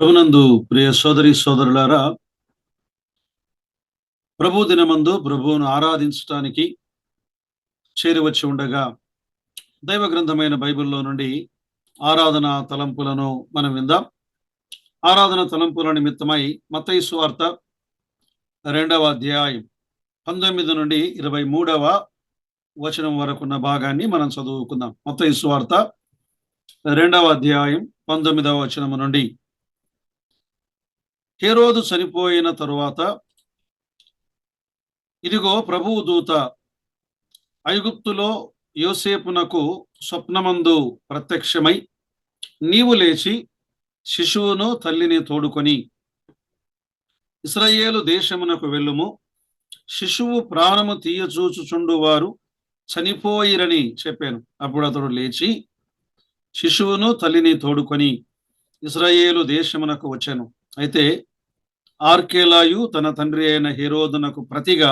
ప్రభునందు ప్రియ సోదరి సోదరులారా ప్రభు దినమందు ప్రభువును ఆరాధించటానికి చేరివచ్చి ఉండగా దైవ గ్రంథమైన బైబిల్లో నుండి ఆరాధన తలంపులను మనం విందాం. ఆరాధన తలంపుల నిమిత్తమై మతయి సువార్త రెండవ అధ్యాయం పంతొమ్మిది నుండి ఇరవై మూడవ వచనం వరకున్న భాగాన్ని మనం చదువుకుందాం. మతయి సువార్త రెండవ అధ్యాయం పంతొమ్మిదవ వచనము నుండి హేరోదు చనిపోయిన తరువాత ఇదిగో ప్రభువు దూత ఐగుప్తులో యోసేపునకు స్వప్నమందు ప్రత్యక్షమై నీవు లేచి శిశువును తల్లిని తోడుకొని ఇస్రయేలు దేశమునకు వెళ్ళుము. శిశువు ప్రాణము తీయచూచుచుండు వారు చనిపోయిరని చెప్పాను. అప్పుడు అతడు లేచి శిశువును తల్లిని తోడుకొని ఇస్రాయేలు దేశమునకు వచ్చాను. అయితే ఆర్కేలాయు తన తండ్రి అయిన హేరోదునకు ప్రతిగా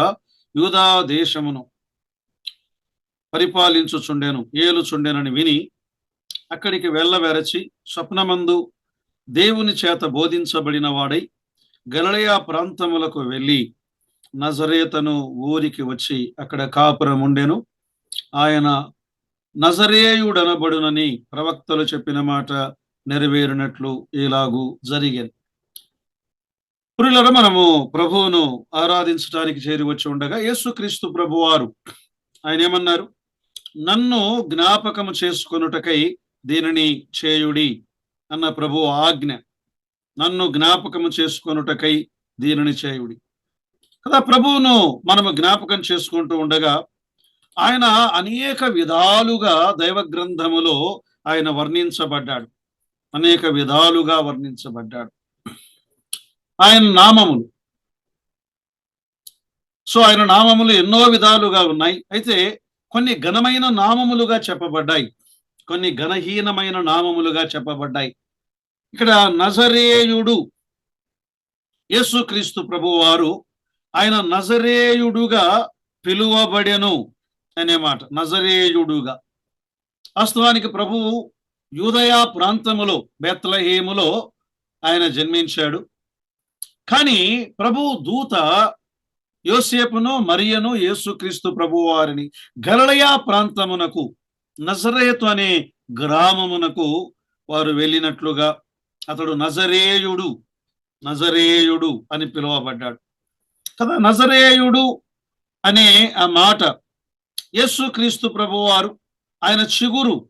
యూదా దేశమును పరిపాలించుచుండెను ఏలుచుండెనని విని అక్కడికి వెళ్ళవెరచి స్వప్నమందు దేవుని చేత బోధించబడిన వాడై గలడయా ప్రాంతములకు వెళ్ళి నజరేతను ఊరికి వచ్చి అక్కడ కాపురం ఉండెను ఆయన నజరేయుడనబడునని ప్రవక్తలు చెప్పిన మాట నెరవేరినట్లు ఇలాగూ జరిగాను. పురులను మనము ప్రభువును ఆరాధించడానికి చేరి వచ్చి ఉండగా యేసుక్రీస్తు ప్రభువారు ఆయన ఏమన్నారు? నన్ను జ్ఞాపకము చేసుకొనుటకై దీనిని చేయుడి అన్న ప్రభు ఆజ్ఞ. నన్ను జ్ఞాపకము చేసుకొనుటకై దీనిని చేయుడి. కదా ప్రభువును మనము జ్ఞాపకం చేసుకుంటూ ఉండగా ఆయన అనేక విధాలుగా దైవ గ్రంథములో ఆయన వర్ణించబడ్డాడు. అనేక విధాలుగా వర్ణించబడ్డాడు. ఆయన నామములు. సో ఆయన నామములు ఎన్నో విధాలుగా ఉన్నాయి. అయితే కొన్ని ఘనమైన నామములుగా చెప్పబడ్డాయి. కొన్ని ఘనహీనమైన నామములుగా చెప్పబడ్డాయి. ఇక్కడ నజరేయుడు యేసుక్రీస్తు ప్రభువారు ఆయన నజరేయుడుగా పిలువబడెను అనే మాట. నజరేయుడుగా. వాస్తవానికి ప్రభువు యూదయా ప్రాంతములో బెత్లహేములో ఆయన జన్మించాడు. కానీ ప్రభు దూత యోసేపును మరియను యేసుక్రీస్తు ప్రభు వారిని ప్రాంతమునకు నజరేతు అనే గ్రామమునకు వారు వెళ్ళినట్లుగా అతడు నజరేయుడు నజరేయుడు అని పిలువబడ్డాడు. కదా నజరేయుడు అనే ఆ మాట యేసుక్రీస్తు ప్రభు వారు ఆయన చిగురు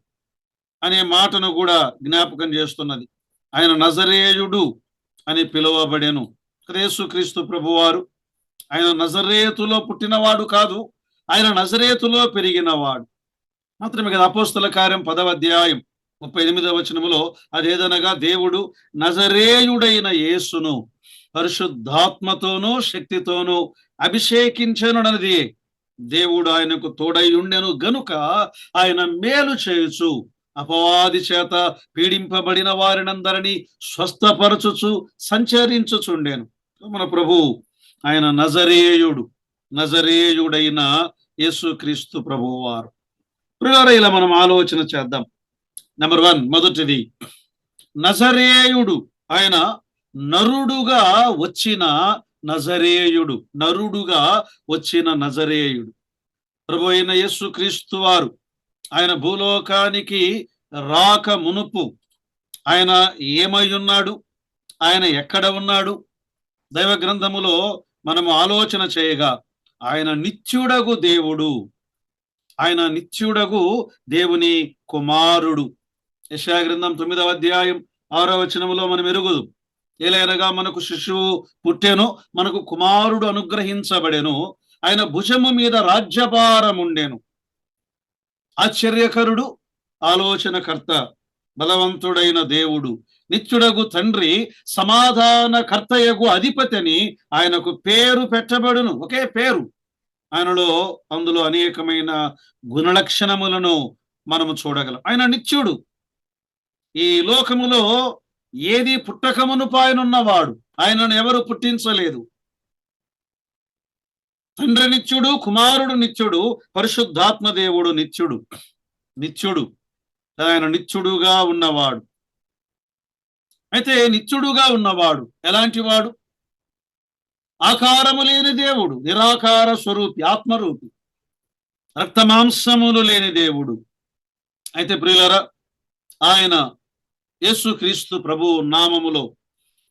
అనే మాటను కూడా జ్ఞాపకం చేస్తున్నది. ఆయన నజరేయుడు అని పిలువబడెను. క్రేసు క్రీస్తు ప్రభువారు. ఆయన నజరేతులో పుట్టినవాడు కాదు ఆయన నజరేతులో పెరిగినవాడు. మాత్రమే కదా అపోస్తుల కార్యం పదవ అధ్యాయం ముప్పై ఎనిమిదవ వచనములో అదేదనగా దేవుడు నజరేయుడైన యేసును పరిశుద్ధాత్మతోనూ శక్తితోనూ అభిషేకించనున్నది దేవుడు ఆయనకు తోడై ఉండెను గనుక ఆయన మేలు చేయుచు అపవాది చేత పీడింపబడిన వారినందరినీ స్వస్థపరచుచు సంచరించుచుండెను. మన ప్రభు ఆయన నజరేయుడు నజరేయుడైన యేసుక్రీస్తు ప్రభువారు. ప్రియులారా ఇలా మనం ఆలోచన చేద్దాం. నెంబర్ వన్ మొదటిది నజరేయుడు ఆయన నరుడుగా వచ్చిన నజరేయుడు నరుడుగా వచ్చిన నజరేయుడు. ప్రభు అయిన యేసుక్రీస్తు వారు ఆయన భూలోకానికి రాక మునుపు ఆయన ఏమై ఉన్నాడు? ఆయన ఎక్కడ ఉన్నాడు? దైవ గ్రంథములో మనము ఆలోచన చేయగా ఆయన నిత్యుడగు దేవుడు. ఆయన నిత్యుడగు దేవుని కుమారుడు. యశా గ్రంథం తొమ్మిదవ అధ్యాయం ఆరో వచనములో మనం ఎరుగుదు. ఏలైనగా మనకు శిశువు పుట్టెను మనకు కుమారుడు అనుగ్రహించబడెను. ఆయన భుజము మీద రాజ్యభారం ఉండెను ఆశ్చర్యకరుడు ఆలోచనకర్త బలవంతుడైన దేవుడు. నిత్యుడగు తండ్రి సమాధాన కర్తయగు అధిపతిని ఆయనకు పేరు పెట్టబడును. ఒకే పేరు. ఆయనలో అందులో అనేకమైన గుణలక్షణములను మనము చూడగలం. ఆయన నిత్యుడు. ఈ లోకములో ఏది పుట్టకమును పాయనున్నవాడు ఆయనను ఎవరు పుట్టించలేదు. తండ్రి నిత్యుడు కుమారుడు నిత్యుడు పరిశుద్ధాత్మ దేవుడు నిత్యుడు. నిత్యుడు. ఆయన నిత్యుడుగా ఉన్నవాడు. అయితే నిత్యుడుగా ఉన్నవాడు ఎలాంటి వాడు? ఆకారము లేని దేవుడు నిరాకార స్వరూపి ఆత్మరూపి. రక్తమాంసములు లేని దేవుడు. అయితే ప్రియులరా ఆయన యేసు క్రీస్తు ప్రభు నామములో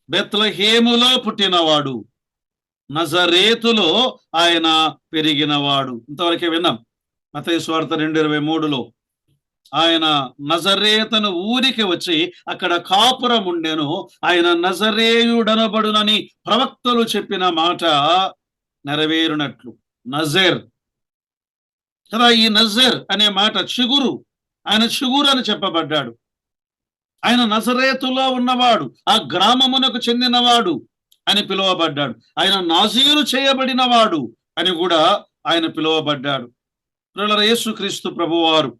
బెత్లహేములో పుట్టినవాడు నజరేతులో ఆయన పెరిగినవాడు. ఇంతవరకే విన్నాం. మత స్వార్థ రెండు ఇరవై మూడులో ఆయన నజరేతను ఊరికి వచ్చి అక్కడ కాపురం ఉండెను ఆయన నజరేయుడనబడునని ప్రవక్తలు చెప్పిన మాట నెరవేరునట్లు. నజర్. కదా ఈ నజర్ అనే మాట చిగురు. ఆయన చిగురు అని చెప్పబడ్డాడు. ఆయన నజరేతులో ఉన్నవాడు ఆ గ్రామమునకు చెందినవాడు అని పిలువబడ్డాడు. ఆయన నాజీరు చేయబడినవాడు అని కూడా ఆయన పిలువబడ్డాడు. యేసుక్రీస్తు ప్రభువారు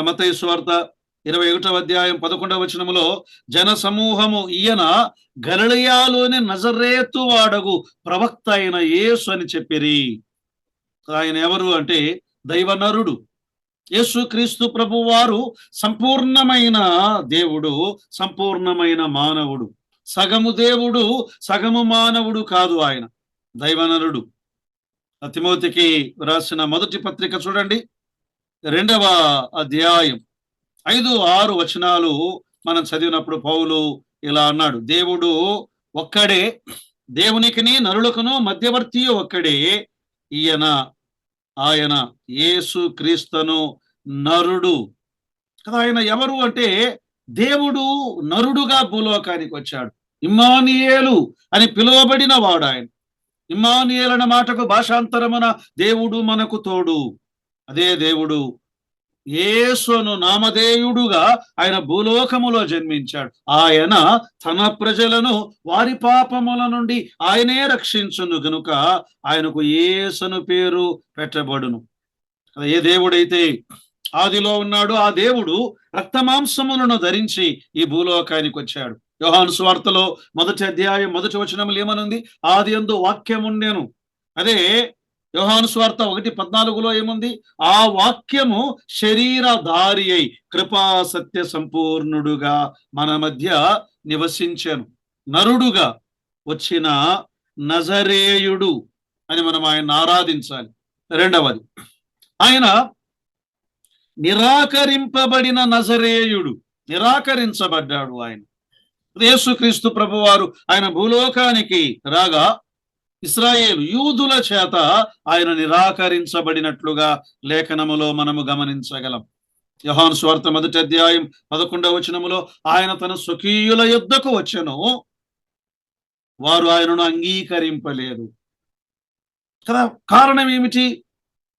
మతయి వార్త ఇరవై ఒకటవ అధ్యాయం పదకొండవ వచనములో జన సమూహము ఈయన గలలియాలోని నజరేతు వాడగు ప్రవక్త అయిన యేసు అని చెప్పిరి. ఆయన ఎవరు అంటే దైవనరుడు. యేసు క్రీస్తు ప్రభు వారు సంపూర్ణమైన దేవుడు సంపూర్ణమైన మానవుడు. సగము దేవుడు సగము మానవుడు కాదు ఆయన దైవనరుడు. తిమోతికి రాసిన మొదటి పత్రిక చూడండి. రెండవ అధ్యాయం. ఐదు ఆరు వచనాలు మనం చదివినప్పుడు పౌలు ఇలా అన్నాడు. దేవుడు ఒక్కడే దేవునికిని నరులకును మధ్యవర్తి ఒక్కడే ఈయన ఆయన యేసు క్రీస్తును నరుడు. కదా ఆయన ఎవరు అంటే దేవుడు నరుడుగా భూలోకానికి వచ్చాడు. ఇమ్మానియేలు అని పిలువబడిన వాడు ఆయన. ఇమ్మానియేలు అన్న మాటకు భాషాంతరమున దేవుడు మనకు తోడు. అదే దేవుడు యేసును నామధేయుడుగా ఆయన భూలోకములో జన్మించాడు. ఆయన తన ప్రజలను వారి పాపముల నుండి ఆయనే రక్షించును గనుక ఆయనకు యేసును పేరు పెట్టబడును. ఏ దేవుడైతే ఆదిలో ఉన్నాడు ఆ దేవుడు రక్తమాంసములను ధరించి ఈ భూలోకానికి వచ్చాడు. యోహాను స్వార్తలో మొదటి అధ్యాయం మొదటి వచనములు ఏమనుంది? ఆది ఎందు వాక్యం ఉండేను అదే యోహాను స్వార్త ఒకటి పద్నాలుగులో ఏముంది? ఆ వాక్యము శరీరధారి అయి కృపా సత్య సంపూర్ణుడుగా మన మధ్య నివసించాను. నరుడుగా వచ్చిన నజరేయుడు అని మనం ఆయన ఆరాధించాలి. రెండవది ఆయన నిరాకరింపబడిన నజరేయుడు నిరాకరించబడ్డాడు ఆయన. యేసుక్రీస్తు ప్రభువారు ఆయన భూలోకానికి రాగా ఇస్రాయేల్ యూదుల చేత ఆయన నిరాకరించబడినట్లుగా లేఖనములో మనము గమనించగలం. యహాన్ స్వార్థ మొదటి అధ్యాయం పదకొండవ వచనములో ఆయన తన స్వకీయుల యుద్ధకు వచ్చెను. వారు ఆయనను అంగీకరింపలేదు. కదా కారణం ఏమిటి?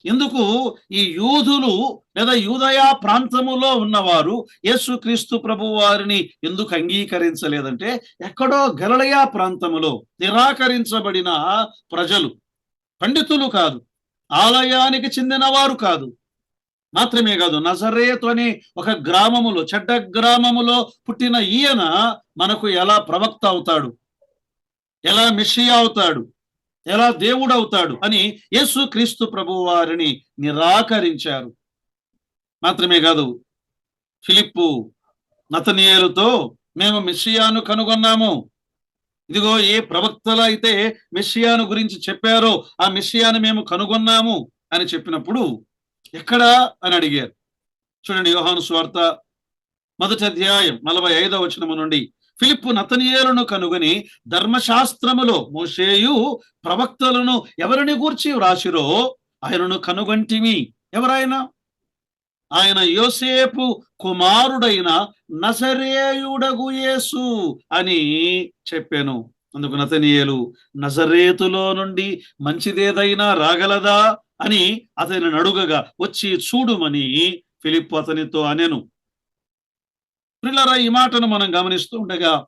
ఎందుకు ఈ యూదులు లేదా యూదయా ప్రాంతములో ఉన్నవారు యేసుక్రీస్తు ప్రభు వారిని ఎందుకు అంగీకరించలేదంటే ఎక్కడో గలలయా ప్రాంతములో నిరాకరించబడిన ప్రజలు పండితులు కాదు ఆలయానికి చెందిన వారు కాదు. మాత్రమే కాదు నజరేతు అనే ఒక గ్రామములో చెడ్డ గ్రామములో పుట్టిన ఈయన మనకు ఎలా ప్రవక్త అవుతాడు? ఎలా మిషియా అవుతాడు? ఎలా దేవుడవుతాడు అని యేసు క్రీస్తు ప్రభు వారిని నిరాకరించారు. మాత్రమే కాదు ఫిలిప్పు నతనీయులతో మేము మెస్సియాను కనుగొన్నాము. ఇదిగో ఏ ప్రవక్తలు అయితే మెస్సియాను గురించి చెప్పారో ఆ మెస్సియాను మేము కనుగొన్నాము అని చెప్పినప్పుడు ఎక్కడా అని అడిగారు. చూడండి యోహాను స్వార్త మొదటి అధ్యాయం నలభై ఐదవ వచనము నుండి ఫిలిప్పు నతనీయులను కనుగొని ధర్మశాస్త్రములో మోషేయు ప్రవక్తలను ఎవరిని గూర్చి వ్రాసిరో ఆయనను కనుగొంటిమి. ఎవరైనా ఆయన యోసేపు కుమారుడైన నజరేయుడగు యేసు అని చెప్పాను. అందుకు నతనీయులు నజరేతులో నుండి మంచిదేదైనా రాగలదా అని అతని అడుగగా వచ్చి చూడుమని ఫిలిప్ అతనితో అనెను. పిల్లరా ఈ మాటను మనం గమనిస్తూ ఉండగా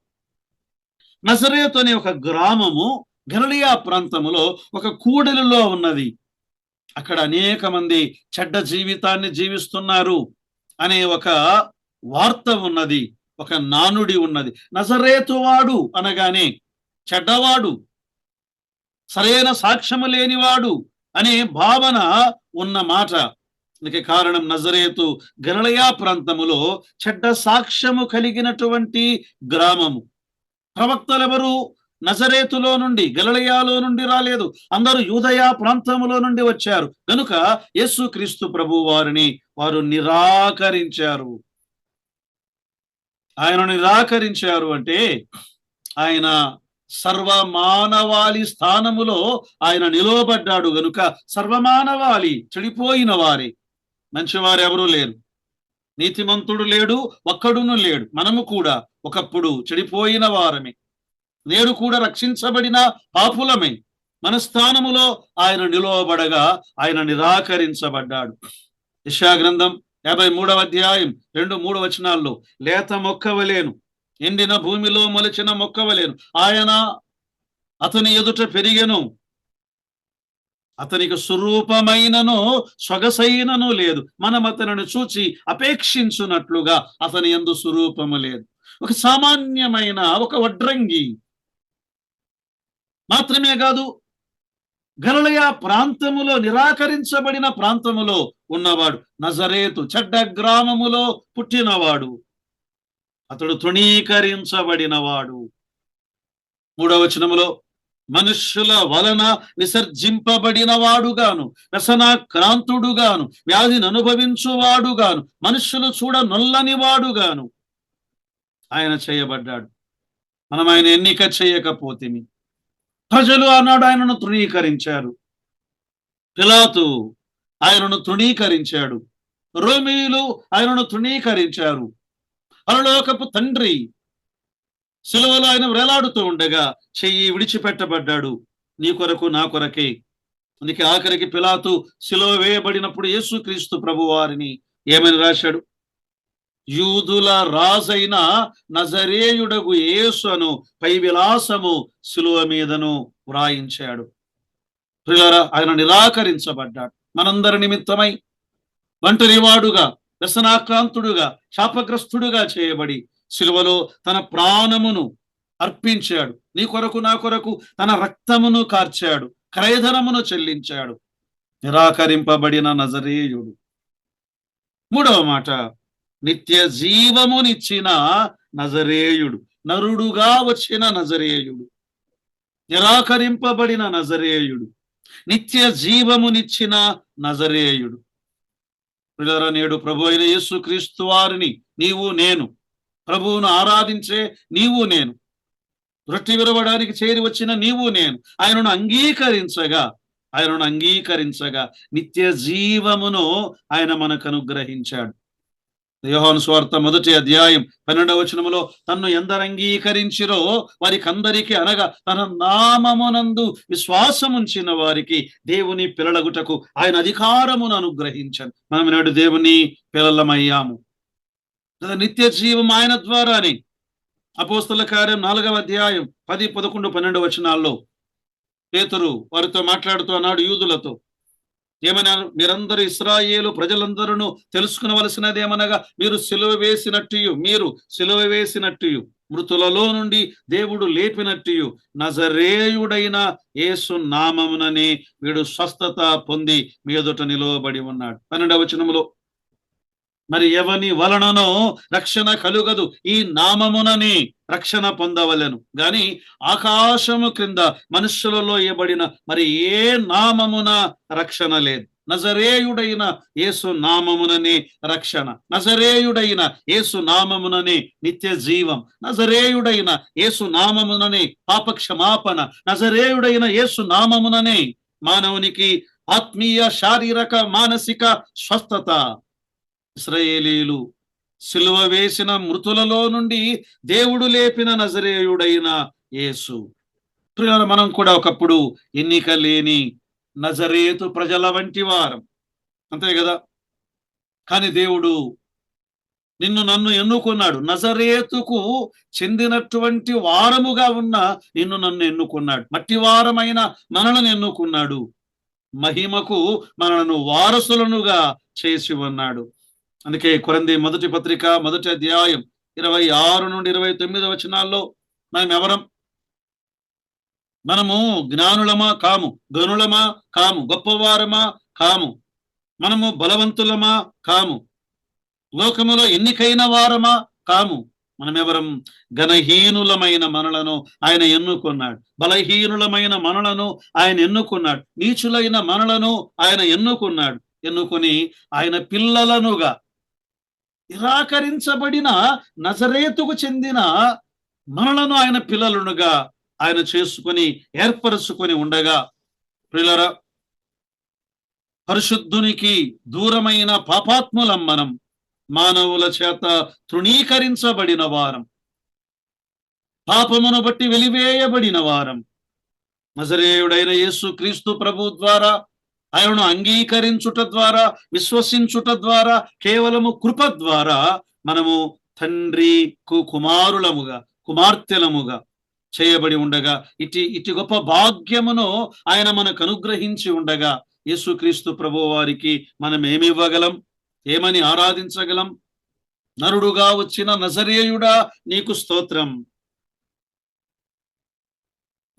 నజరేత్ అనే ఒక గ్రామము గలియా ప్రాంతములో ఒక కూడలిలో ఉన్నది. అక్కడ అనేక మంది చెడ్డ జీవితాన్ని జీవిస్తున్నారు అనే ఒక వార్త ఉన్నది. ఒక నానుడి ఉన్నది. నజరేతువాడు అనగానే చెడ్డవాడు సరైన సాక్ష్యము లేనివాడు అనే భావన ఉన్న మాట. అందుకే కారణం నజరేతు గలయా ప్రాంతములో చెడ్డ సాక్ష్యము కలిగినటువంటి గ్రామము. ప్రవక్తలెవరు నజరేతులో నుండి గలలయాలో నుండి రాలేదు. అందరూ యూదయా ప్రాంతములో నుండి వచ్చారు. కనుక యేసు క్రీస్తు ప్రభు వారిని వారు నిరాకరించారు. ఆయన నిరాకరించారు అంటే ఆయన సర్వమానవాళి స్థానములో ఆయన నిలువబడ్డాడు. గనుక సర్వమానవాళి చెడిపోయిన వారి. మంచివారు ఎవరూ లేరు. నీతిమంతుడు లేడు ఒక్కడును లేడు. మనము కూడా ఒకప్పుడు చెడిపోయిన వారమే. నేడు కూడా రక్షించబడిన పాపులమే. మన స్థానములో ఆయన నిలువబడగా ఆయన నిరాకరించబడ్డాడు. యశా గ్రంథం యాభై మూడవ అధ్యాయం రెండు మూడు వచనాల్లో లేత మొక్కవలేను ఎండిన భూమిలో మొలిచిన మొక్కవలేను ఆయన అతని ఎదుట పెరిగెను అతనికి స్వరూపమైనను సొగసైనను లేదు. మనం అతనిని చూచి అపేక్షించున్నట్లుగా అతని ఎందు స్వరూపము లేదు. ఒక సామాన్యమైన ఒక వడ్రంగి మాత్రమే కాదు గలలయ ప్రాంతములో నిరాకరించబడిన ప్రాంతములో ఉన్నవాడు. నజరేతు చెడ్డ గ్రామములో పుట్టినవాడు. అతడు తృణీకరించబడినవాడు. మూడవ వచనములో మనుష్యుల వలన విసర్జింపబడినవాడుగాను వ్యసనాక్రాంతుడుగాను వ్యాధిని అనుభవించువాడుగాను మనుష్యులు చూడ నొల్లని వాడుగాను. ఆయన చేయబడ్డాడు. మనం ఆయన ఎన్నిక చేయకపోతేమి. ప్రజలు అన్నాడు ఆయనను తృణీకరించారు. పిలాతు ఆయనను తృణీకరించాడు. రోమిలు ఆయనను తృణీకరించారు. పరలోకపు తండ్రి సిలువలో ఆయన వేలాడుతూ ఉండగా చెయ్యి విడిచిపెట్టబడ్డాడు. నీ కొరకు నా కొరకే. అందుకే ఆఖరికి పిలాతు సిలువ వేయబడినప్పుడు యేసుక్రీస్తు ప్రభు వారిని ఏమని రాశాడు? యూదుల రాజైన నజరేయుడగు యేసు అను పై విలాసము సిలువ మీదను వ్రాయించాడు. ఆయన నిరాకరించబడ్డాడు. మనందరి నిమిత్తమై ఒంటరివాడుగా వ్యసనాక్రాంతుడుగా శాపగ్రస్తుడుగా చేయబడి సిలువలో తన ప్రాణమును అర్పించాడు. నీ కొరకు నా కొరకు తన రక్తమును కార్చాడు. క్రయధనమును చెల్లించాడు. నిరాకరింపబడిన నజరేయుడు. మూడవ మాట. నిత్య జీవమునిచ్చిన నజరేయుడు. నరుడుగా వచ్చిన నజరేయుడు. నిరాకరింపబడిన నజరేయుడు. నిత్య జీవమునిచ్చిన నజరేయుడు. నేడు ప్రభు అయిన యేసుక్రీస్తు వారిని నీవు నేను ప్రభువును ఆరాధించే నీవు నేను. దృష్టి విరవడానికి చేరి వచ్చిన నీవు నేను. ఆయనను అంగీకరించగా ఆయనను అంగీకరించగా నిత్య జీవమును ఆయన మనకు అనుగ్రహించాడు. యోహాను స్వార్థ మొదటి అధ్యాయం పన్నెండవ వచనములో తన్ను ఎందరు అంగీకరించిరో వారికి అందరికీ అనగా తన నామమునందు విశ్వాసముంచిన వారికి దేవుని పిల్లలగుటకు ఆయన అధికారమును అనుగ్రహించాను. మనం నాడు దేవుని పిల్లలమయ్యాము. నిత్య జీవం ఆయన ద్వారానే. అపోస్తుల కార్యం నాలుగవ అధ్యాయం పది పదకొండు పన్నెండు వచనాల్లో పేతురు వారితో మాట్లాడుతూ అన్నాడు యూదులతో. ఏమైనా మీరందరూ ఇస్రాయేలు ప్రజలందరూ తెలుసుకునవలసినది ఏమనగా మీరు సిలువ వేసినట్టు మీరు సిలువ వేసినట్టు మృతులలో నుండి దేవుడు లేపినట్టు నజరేయుడైన యేసు నామముననే వీడు స్వస్థత పొంది మీ ఎదుట నిలువబడి ఉన్నాడు. పన్నెండవ వచనములో మరి ఎవని వలననో రక్షణ కలుగదు. ఈ నామమునని రక్షణ పొందవలెను. గాని ఆకాశము క్రింద మనుషులలో ఇవ్వబడిన మరి ఏ నామమున రక్షణ లేదు. నజరేయుడైన యేసు నామముననే రక్షణ. నజరేయుడైన యేసు నామముననే నిత్య జీవం. నజరేయుడైన యేసు నామముననే పాపక్షమాపణ. నజరేయుడైన యేసు నామముననే మానవునికి ఆత్మీయ శారీరక మానసిక స్వస్థత. ఇస్రయేలీలు సిలువ వేసిన మృతులలో నుండి దేవుడు లేపిన నజరేయుడైన యేసు. మనం కూడా ఒకప్పుడు ఎన్నిక లేని నజరేతు ప్రజల వంటి వారం. అంతే కదా? కానీ దేవుడు నిన్ను నన్ను ఎన్నుకున్నాడు. నజరేతుకు చెందినటువంటి వారముగా ఉన్న నిన్ను నన్ను ఎన్నుకున్నాడు. మట్టి వారమైన మనలను ఎన్నుకున్నాడు. మహిమకు మనలను వారసులనుగా చేసి ఉన్నాడు. అందుకే కొరంది మొదటి పత్రిక మొదటి అధ్యాయం ఇరవై ఆరు నుండి ఇరవై తొమ్మిది వచనాల్లో మనం ఎవరం మనము జ్ఞానులమా కాము? గనులమా కాము? గొప్పవారమా కాము? మనము బలవంతులమా కాము? లోకములో ఎన్నికైన వారమా కాము? మనమెవరం? ఘనహీనులమైన మనలను ఆయన ఎన్నుకున్నాడు. బలహీనులమైన మనలను ఆయన ఎన్నుకున్నాడు. నీచులైన మనలను ఆయన ఎన్నుకున్నాడు. ఎన్నుకొని ఆయన పిల్లలనుగా నిరాకరించబడిన నజరేతుకు చెందిన మనలను ఆయన పిల్లలనుగా ఆయన చేసుకొని ఏర్పరచుకొని ఉండగా పిల్లర పరిశుద్ధునికి దూరమైన పాపాత్ములం మనం మానవుల చేత తృణీకరించబడిన వారం. పాపమును బట్టి వెలివేయబడిన వారం. నజరేయుడైన యేసు క్రీస్తు ప్రభు ద్వారా ఆయనను అంగీకరించుట ద్వారా విశ్వసించుట ద్వారా కేవలము కృప ద్వారా మనము తండ్రి కు- కుమారులముగా కుమార్తెలముగా చేయబడి ఉండగా ఇటు ఇటు గొప్ప భాగ్యమును ఆయన మనకు అనుగ్రహించి ఉండగా యేసుక్రీస్తు ప్రభు వారికి మనం ఏమివ్వగలం ఏమని ఆరాధించగలం? నరుడుగా వచ్చిన నజరేయుడా నీకు స్తోత్రం.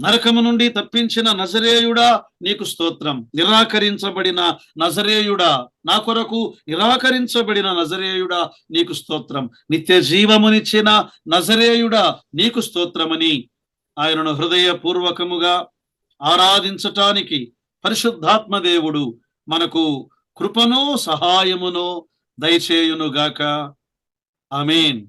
నరకము నుండి తప్పించిన నజరేయుడా నీకు స్తోత్రం. నిరాకరించబడిన నజరేయుడా నా కొరకు నిరాకరించబడిన నజరేయుడా నీకు స్తోత్రం. నిత్య జీవమునిచ్చిన నజరేయుడా నీకు స్తోత్రమని ఆయనను హృదయపూర్వకముగా ఆరాధించటానికి పరిశుద్ధాత్మ దేవుడు మనకు కృపను సహాయమును దయచేయునుగాక. మీన్